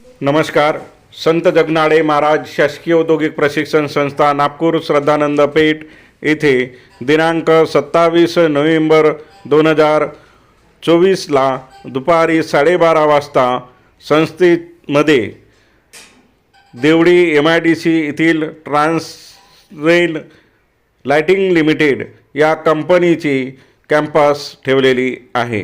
नमस्कार. संत जगनाडे महाराज शासकीय औद्योगिक प्रशिक्षण संस्था नागपूर श्रद्धानंद पेठ येथे दिनांक सत्तावीस नोव्हेंबर दोन हजार चोवीसला दुपारी साडेबारा वाजता संस्थेमध्ये Deoli M I D C येथील ट्रान्सरेल लाइटिंग लिमिटेड या कंपनीची कॅम्पस ठेवलेली आहे.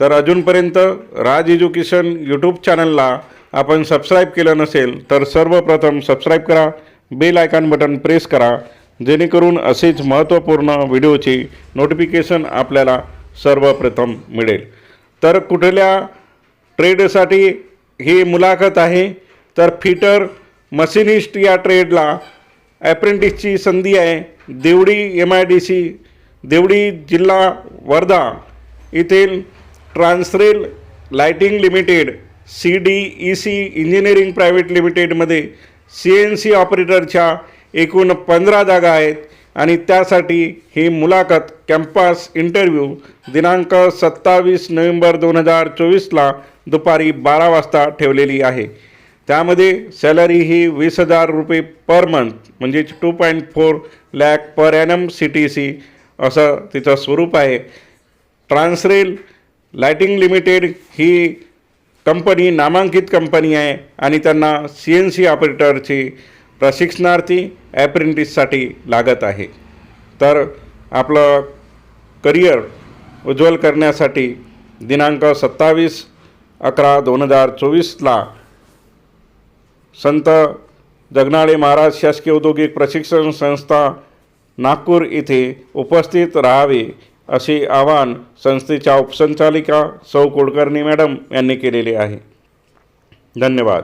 तर अजूनपर्यंत राज एज्युकेशन यूट्यूब चॅनलला आपण सबस्क्राईब केलं नसेल तर सर्वप्रथम सबस्क्राईब करा बेल आयकॉन बटन प्रेस करा जेणेकरून असेच महत्त्वपूर्ण व्हिडिओची नोटिफिकेशन आपल्याला सर्वप्रथम मिळेल. तर कुठल्या ट्रेडसाठी ही मुलाखत आहे? तर फिटर मशिनिस्ट या ट्रेडला ॲप्रेंटिसची संधी आहे. Deoli M I D C Deoli जिल्हा वर्धा येथील Transrail lighting limited C D E C engineering private लिमिटेडमध्ये सी एन सी ऑपरेटरच्या एकूण पंधरा जागा आहेत आणि त्यासाठी ही मुलाखत कॅम्पस इंटरव्ह्यू दिनांक सत्तावीस नोव्हेंबर दोन हजार चोवीसला दुपारी बारा वाजता ठेवलेली आहे. त्यामध्ये सॅलरी ही वीस हजार रुपये पर मंथ म्हणजे two point four lakh per annum C T C असं तिचं स्वरूप आहे. ट्रान्सरेल लायटिंग लिमिटेड ही कंपनी नामांकित कंपनी आहे आणि त्यांना सी एन सी ऑपरेटरची प्रशिक्षणार्थी ॲप्रेंटिससाठी लागत आहे. तर आपलं करिअर उज्ज्वल करण्यासाठी दिनांक सत्तावीस अकरा दोन हजार चोवीसला संत जगनाळे महाराज शासकीय औद्योगिक प्रशिक्षण संस्था नागपूर येथे उपस्थित राहावे असे आवाहन संस्थेच्या उपसंचालिका सौ कुलकर्णी मॅडम यांनी केलेले आहे. धन्यवाद.